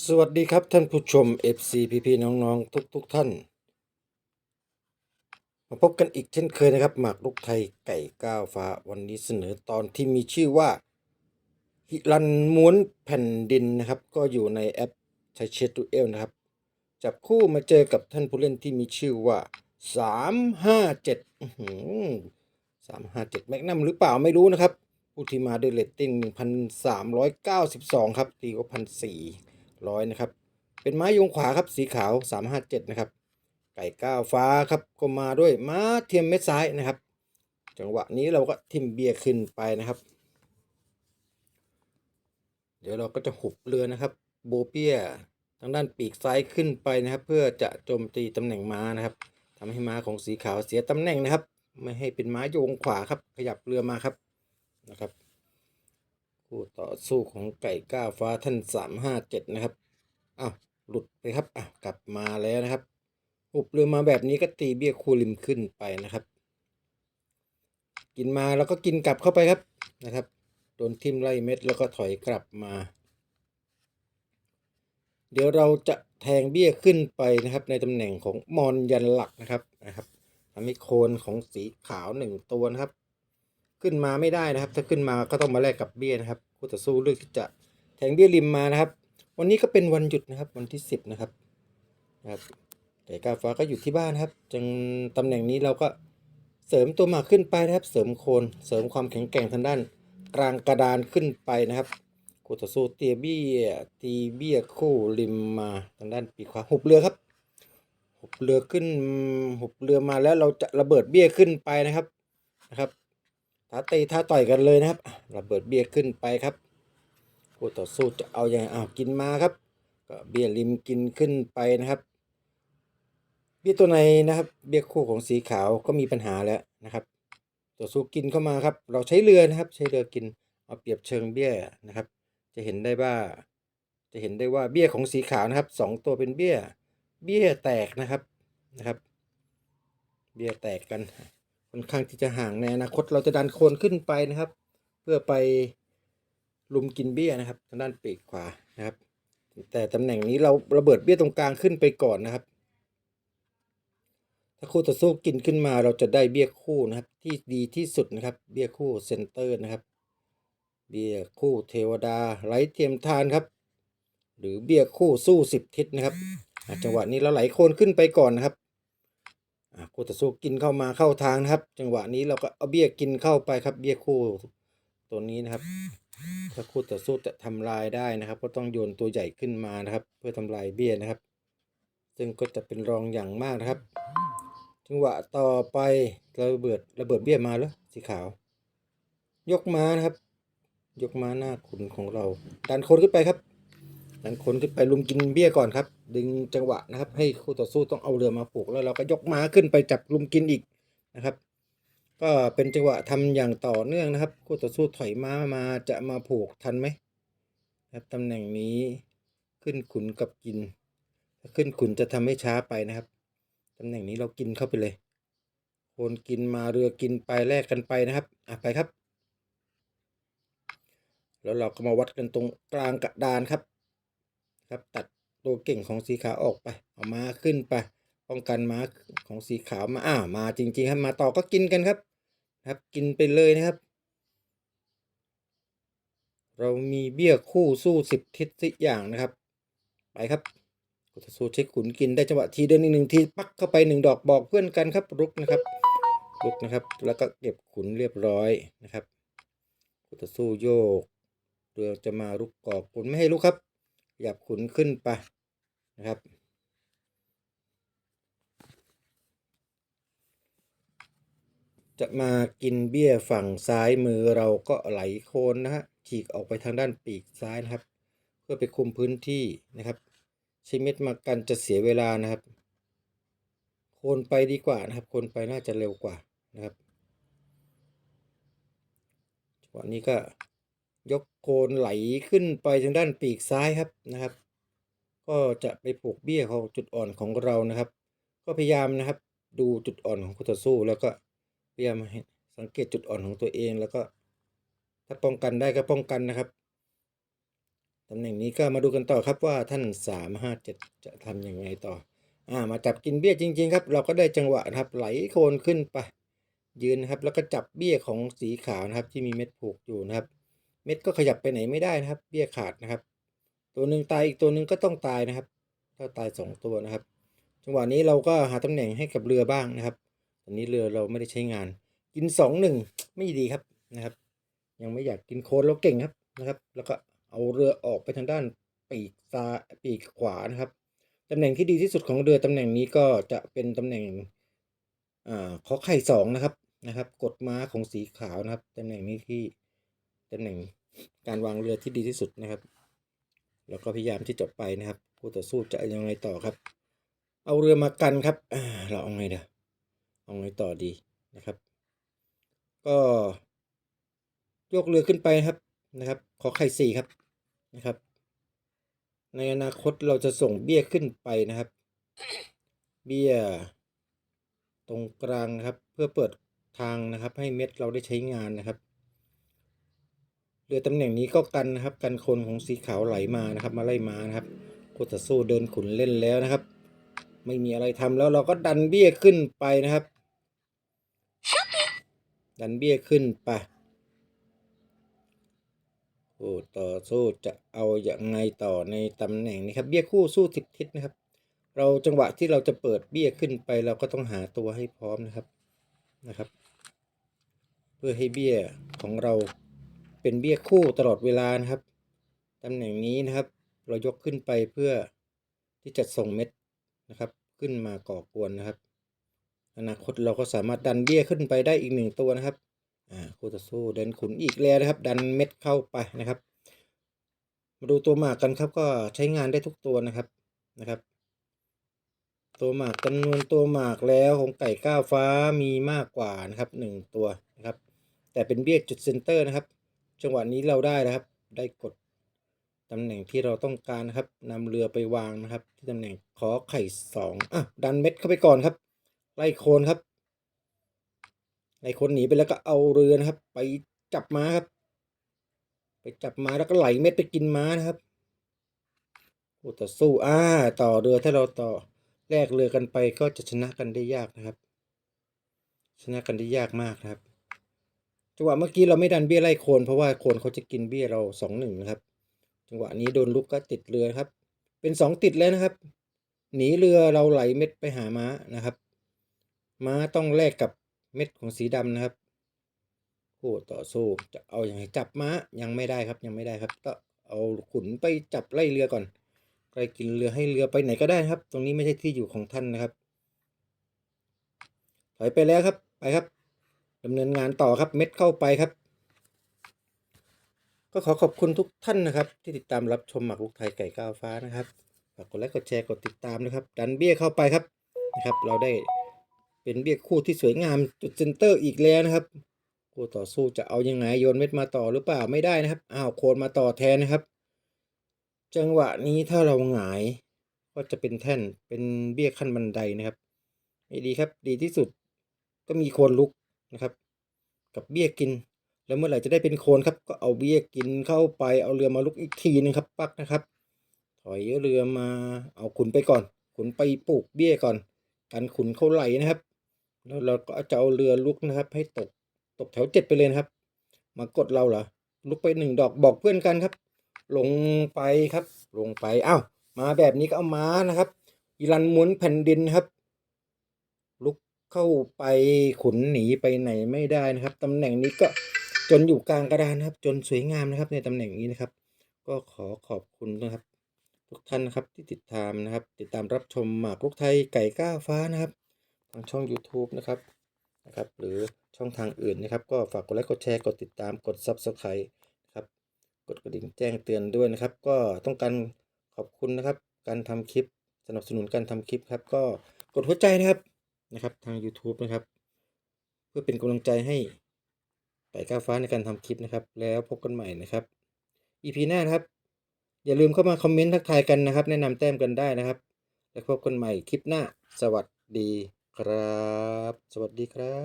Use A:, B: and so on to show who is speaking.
A: สวัสดีครับท่านผู้ชม FC พี่พี่ๆน้องๆ ทุกทุกๆท่าน มาพบกันอีกเช่นเคยนะครับ หมากรุกไทยไก่ก้าวฟ้าวันนี้เสนอตอนที่มีชื่อว่าฮิรันม้วนแผ่นดินนะครับ ก็อยู่ในแอปใช้เชตูเอลนะครับ จับคู่มาเจอกับท่านผู้เล่นที่มีชื่อว่า 357อื้อหือ357แมกนัมหรือเปล่าไม่รู้นะครับ ผู้ที่มาด้วยเรตติ้ง 1,392 ครับ ตีก็1,400 ลอยนะครับ เป็นไม้ยงขวาครับสีขาว 357 นะครับ ไก่ก้าวฟ้าครับก็มาด้วยม้าเทียมเม็ดซ้ายนะครับ จังหวะนี้เราก็ทิมเบียร์ขึ้นไปนะครับ เดี๋ยวเราก็จะหุบเรือนะครับ โบเปียทางด้านปีกซ้ายขึ้นไปนะครับ เพื่อจะโจมตีตำแหน่งม้านะครับทำให้ม้าของสีขาวเสียตำแหน่งนะครับ ไม่ให้เป็นม้าโยงขวาครับ ขยับเรือมาครับนะครับ คู่ต่อสู้ของไก่ก้าวฟ้าท่านสามห้าเจ็ดนะครับอ้าวหลุดไปครับอะกลับมาแล้วนะครับหุบเรือมาแบบนี้ก็ตีเบี้ยคูริมขึ้นไปนะครับ กินมาแล้วก็กินกลับเข้าไปครับนะครับโดนทิ่มไล่เม็ดแล้วก็ถอยกลับมา เดี๋ยวเราจะแทงเบี้ยขึ้นไปนะครับในตำแหน่งของมอนยันหลักนะครับนะครับทำให้โคนของสีขาวหนึ่งตัวนะครับ ขึ้นมาไม่ได้นะครับ ถ้าขึ้นมาก็ต้องมาแลกกับเบี้ยนะครับคู่ต่อสู้เลือกที่จะแทงเบี้ยริมมานะครับ วันนี้ก็เป็นวันหยุดนะครับ วันที่สิบนะครับนะครับไก่กาฟ้าก็อยู่ที่บ้านครับจังตำแหน่งนี้เราก็เสริมตัวหมากขึ้นไปนะครับ เสริมโคนเสริมความแข็งแกร่งทางด้าน กลางกระดานขึ้นไปนะครับคู่ต่อสู้เตียเบี้ยตีเบี้ยคู่ริมมาทางด้านปีกขวาหุบเรือครับหุบเรือขึ้นหุบเรือมาแล้วเราจะระเบิดเบี้ยขึ้นไปนะครับนะครับ ท้าตีท้าต่อยกันเลยนะครับระเบิดเบี้ยขึ้นไปครับคู่ต่อสู้จะเอาอย่างไรอ้าวกินมาครับก็เบียริมกินขึ้นไปนะครับ เบี้ยตัวในนะครับ เบี้ยคู่ของสีขาวก็มีปัญหาแล้วนะครับต่อสู้กินเข้ามาครับ เราใช้เรือนะครับ ใช้เรือกินเอาเปรียบเชิงเบี้ยนะครับ จะเห็นได้ว่า จะเห็นได้ว่าเบี้ยของสีขาวนะครับสองตัวเป็นเบี้ย เบี้ยแตกนะครับนะครับ เบี้ยแตกกัน ค่อนข้างที่จะห่างในอนาคตเราจะดันโคนขึ้นไปนะครับ เพื่อไปลุมกินเบี้ยนะครับทางด้านปีกขวานะครับ แต่ตำแหน่งนี้เราระเบิดเบี้ยตรงกลางขึ้นไปก่อนนะครับ ถ้าคู่ต่อสู้กินขึ้นมาเราจะได้เบี้ยคู่นะครับ ที่ดีที่สุดนะครับ เบี้ยคู่เซนเตอร์นะครับ เบี้ยคู่เทวดาไร้เทียมทานครับ หรือเบี้ยคู่สู้สิบทิศนะครับจังหวะนี้เราไหลโคนขึ้นไปก่อนนะครับ คู่ต่อสู้กินเข้ามาเข้าทางนะครับ จังหวะนี้เราก็เอาเบี้ยกินเข้าไปครับ เบี้ยคู่ตัวนี้นะครับ ถ้าคู่ต่อสู้จะทำลายได้นะครับ ก็ต้องโยนตัวใหญ่ขึ้นมานะครับ เพื่อทำลายเบี้ยนะครับ ซึ่งก็จะเป็นรองอย่างมากนะครับ จังหวะต่อไประเบิดระเบิดเบี้ยมาแล้วสีขาว ยกม้านะครับ ยกม้าหน้าขุนของเรา ดันคนขึ้นไปครับ ดันคนขึ้นไปลุมกินเบี้ยก่อนครับ ดึงจังหวะนะครับ ให้คู่ต่อสู้ต้องเอาเรือมาผูกแล้วเราก็ยกม้าขึ้นไปจับลุมกินอีกนะครับ ก็เป็นจังหวะทำอย่างต่อเนื่องนะครับ คู่ต่อสู้ถอยม้ามาจะมาผูกทันไหมครับตำแหน่งนี้ขึ้นขุนกับกิน ถ้าขึ้นขุนจะทำให้ช้าไปนะครับตำแหน่งนี้เรากินเข้าไปเลยโคนกินมาเรือกินไปแลกกันไปนะครับอะไปครับ แล้วเราก็มาวัดกันตรงกลางกระดานครับ ครับตัด ตัวเก่งของสีขาวออกไป เอามาขึ้นไป ป้องกันม้าของสีขาวมาอ่ามาจริง ๆ ครับ มาต่อก็กินกันครับ ครับ กินไปเลยนะครับ เรามีเบี้ยคู่สู้สิบทิศสิอย่างนะครับ ไปครับกุตสูเช็คขุนกินได้จังหวะทีเดินอีกหนึ่งทีปักเข้าไปหนึ่งดอกบอกเพื่อนกันครับรุกนะครับรุกนะครับ แล้วก็เก็บขุนเรียบร้อยนะครับกุตสู้โยกเรือจะมารุกกอกขุนไม่ให้ลุกครับ หยับขุนขึ้นไปนะครับ จะมากินเบี้ยฝั่งซ้ายมือเราก็ไหลโคนนะฮะฉีกออกไปทางด้านปีกซ้ายนะครับ เพื่อไปคุมพื้นที่นะครับใช้เม็ดมากันจะเสียเวลานะครับ โคนไปดีกว่านะครับ โคนไปน่าจะเร็วกว่านะครับจังหวะนี้ก็ ยกโคนไหลขึ้นไปทางด้านปีกซ้ายครับนะครับ ก็จะไปผูกเบี้ยของจุดอ่อนของเรานะครับ ก็พยายามนะครับ ดูจุดอ่อนของคู่ต่อสู้ แล้วก็พยายามสังเกตจุดอ่อนของตัวเองแล้วก็ ถ้าป้องกันได้ก็ป้องกันนะครับตำแหน่งนี้ก็มาดูกันต่อครับว่าท่านสามห้าเจ็ดจะทำยังไงต่ออ่ามาจับกินเบี้ยจริง ๆ ครับ เราก็ได้จังหวะนะครับ ไหลโคนขึ้นไปยืนนะครับ แล้วก็จับเบี้ยของสีขาวนะครับ ที่มีเม็ดผูกอยู่นะครับ เม็ดก็ขยับไปไหนไม่ได้นะครับ เบี้ยขาดนะครับ ตัวหนึ่งตายอีกตัวหนึ่งก็ต้องตายนะครับ ถ้าตายสองตัวนะครับ จังหวะนี้เราก็หาตำแหน่งให้กับเรือบ้างนะครับ ตอนนี้เรือเราไม่ได้ใช้งาน กินสองหนึ่งไม่ดีครับนะครับ ยังไม่อยากกินโคนเราเก่งครับนะครับ แล้วก็เอาเรือออกไปทางด้านปีกซ้ายปีกขวานะครับตำแหน่งที่ดีที่สุดของเรือตำแหน่งนี้ก็จะเป็นตำแหน่งอ่าขอไข่สองนะครับนะครับ กดม้าของสีขาวนะครับตำแหน่งนี้ที่ ตำแหน่งการวางเรือที่ดีที่สุดนะครับ แล้วก็พยายามที่จะไปนะครับคู่ต่อสู้จะยังไงต่อครับ เอาเรือมากันครับอ่าเราเอาไงเด้อเอาไงต่อดีนะครับ ก็ยกเรือขึ้นไปครับนะครับ ขอไข่สี่ครับนะครับ ในอนาคตเราจะส่งเบี้ยขึ้นไปนะครับ เบี้ย ตรงกลางนะครับ เพื่อเปิดทางนะครับ ให้เม็ดเราได้ใช้งานนะครับ รือตำแหน่งนี้ก็กันนะครับ กันคนของสีขาวไหลมานะครับ มาไล่มานะครับโคตรสู้เดินขุนเล่นแล้วนะครับ ไม่มีอะไรทำแล้วเราก็ดันเบี้ยขึ้นไปนะครับ ดันเบี้ยขึ้นไปโอ้ต่อสู้จะเอาอย่างไงต่อในตำแหน่งนี้ครับ เบี้ยคู่สู้ทิศทิศนะครับ เราจังหวะที่เราจะเปิดเบี้ยขึ้นไป เราก็ต้องหาตัวให้พร้อมนะครับนะครับ เพื่อให้เบี้ยของเรา เป็นเบี้ยคู่ตลอดเวลานะครับตำแหน่งนี้นะครับ เรายกขึ้นไปเพื่อที่จะส่งเม็ดนะครับ ขึ้นมาก่อกวนนะครับ อนาคตเราก็สามารถดันเบี้ยขึ้นไปได้อีกหนึ่งตัวนะครับอ่าคู่ต่อสู้เดินขุนอีกแล้วนะครับ ดันเม็ดเข้าไปนะครับ มาดูตัวหมากกันครับก็ใช้งานได้ทุกตัวนะครับนะครับ ตัวหมากจำนวนตัวหมากแล้วของไก่ก้าวฟ้ามีมากกว่านะครับหนึ่งตัวนะครับ แต่เป็นเบี้ยจุดเซนเตอร์นะครับ จังหวะนี้เราได้นะครับ ได้กดตำแหน่งที่เราต้องการนะครับนำเรือไปวางนะครับ ที่ตำแหน่งขอไข่สองอะดันเม็ดเข้าไปก่อนครับ ไล่โคนครับไล่โคนหนีไปแล้วก็เอาเรือนะครับ ไปจับม้าครับ ไปจับม้าแล้วก็ไหลเม็ดไปกินม้านะครับโอ้ต่อสู้อ่าต่อเรือถ้าเราต่อแลกเรือกันไปก็จะชนะกันได้ยากนะครับ ชนะกันได้ยากมากนะครับ จังหวะเมื่อกี้เราไม่ดันเบี้ยไล่โคนเพราะว่าโคนเขาจะกินเบี้ยเราสองหนึ่งนะครับ จังหวะนี้โดนลุกก็ติดเรือครับ เป็นสองติดแล้วนะครับ หนีเรือเราไหลเม็ดไปหาม้านะครับ ม้าต้องแลกกับเม็ดของสีดำนะครับคู่ต่อสู้จะเอาอย่างไรจับม้ายังไม่ได้ครับยังไม่ได้ครับก็เอาขุนไปจับไล่เรือก่อนใครกินเรือให้เรือไปไหนก็ได้นะครับ ตรงนี้ไม่ใช่ที่อยู่ของท่านนะครับ ถอยไปแล้วครับไปครับ ดำเนินงานต่อครับเม็ดเข้าไปครับ ก็ขอขอบคุณทุกท่านนะครับ ที่ติดตามรับชมหมากรุกไทยไก่ก้าวฟ้านะครับฝากกดไลค์กดแชร์กดติดตามนะครับ ดันเบี้ยเข้าไปครับนะครับ เราได้เป็นเบี้ยคู่ที่สวยงามจุดเซนเตอร์อีกแล้วนะครับคู่ต่อสู้จะเอายังไงโยนเม็ดมาต่อหรือเปล่าไม่ได้นะครับอ้าวโคนมาต่อแทนนะครับ จังหวะนี้ถ้าเราหงาย ก็จะเป็นแท่นเป็นเบี้ยขั้นบันไดนะครับไม่ดีครับ ดีที่สุดก็มีโคนลุก นะครับ กับเบี้ยกิน แล้วเมื่อไหร่จะได้เป็นโคนครับ ก็เอาเบี้ยกินเข้าไปเอาเรือมาลุกอีกทีนึงครับ ปักนะครับ ถอยเรือมาเอาขุนไปก่อน ขุนไปปลูกเบี้ยก่อน กันขุนเขาไหลนะครับ แล้วเราก็จะเอาเรือลุกนะครับ ให้ตกตกแถวเจ็ดไปเลยนะครับ มากดเราเหรอลุกไปหนึ่งดอกบอกเพื่อนกันครับ ลงไปครับ ลงไปอ้าวมาแบบนี้ก็เอามานะครับ อีรันหมุนแผ่นดินครับ ลุก เข้าไปขุนหนีไปไหนไม่ได้นะครับตำแหน่งนี้ก็จนอยู่กลางกระดานนะครับ จนสวยงามนะครับ ในตำแหน่งนี้นะครับ ก็ขอขอบคุณนะครับ ทุกท่านนะครับที่ติดตามนะครับ ติดตามรับชมหมากรุกไทยไก่ก้าวฟ้านะครับ ทางช่อง YouTube นะครับนะครับ หรือช่องทางอื่นนะครับ ก็ฝากกดไลค์กดแชร์กดติดตามกด Subscribe นะครับ กดกระดิ่งแจ้งเตือนด้วยนะครับ ก็ต้องการขอบคุณนะครับ การทำคลิปสนับสนุนการทำคลิปครับ ก็กดหัวใจนะครับ นะครับทาง YouTube นะครับ เพื่อเป็นกำลังใจให้ไก่ก้าวฟ้าในการทำคลิปนะครับ แล้วพบกันใหม่นะครับ EP หน้านะครับ อย่าลืมเข้ามาคอมเมนต์ทักทายกันนะครับ แนะนำแต้มกันได้นะครับ แล้วพบกันใหม่คลิปหน้า สวัสดีครับ สวัสดีครับ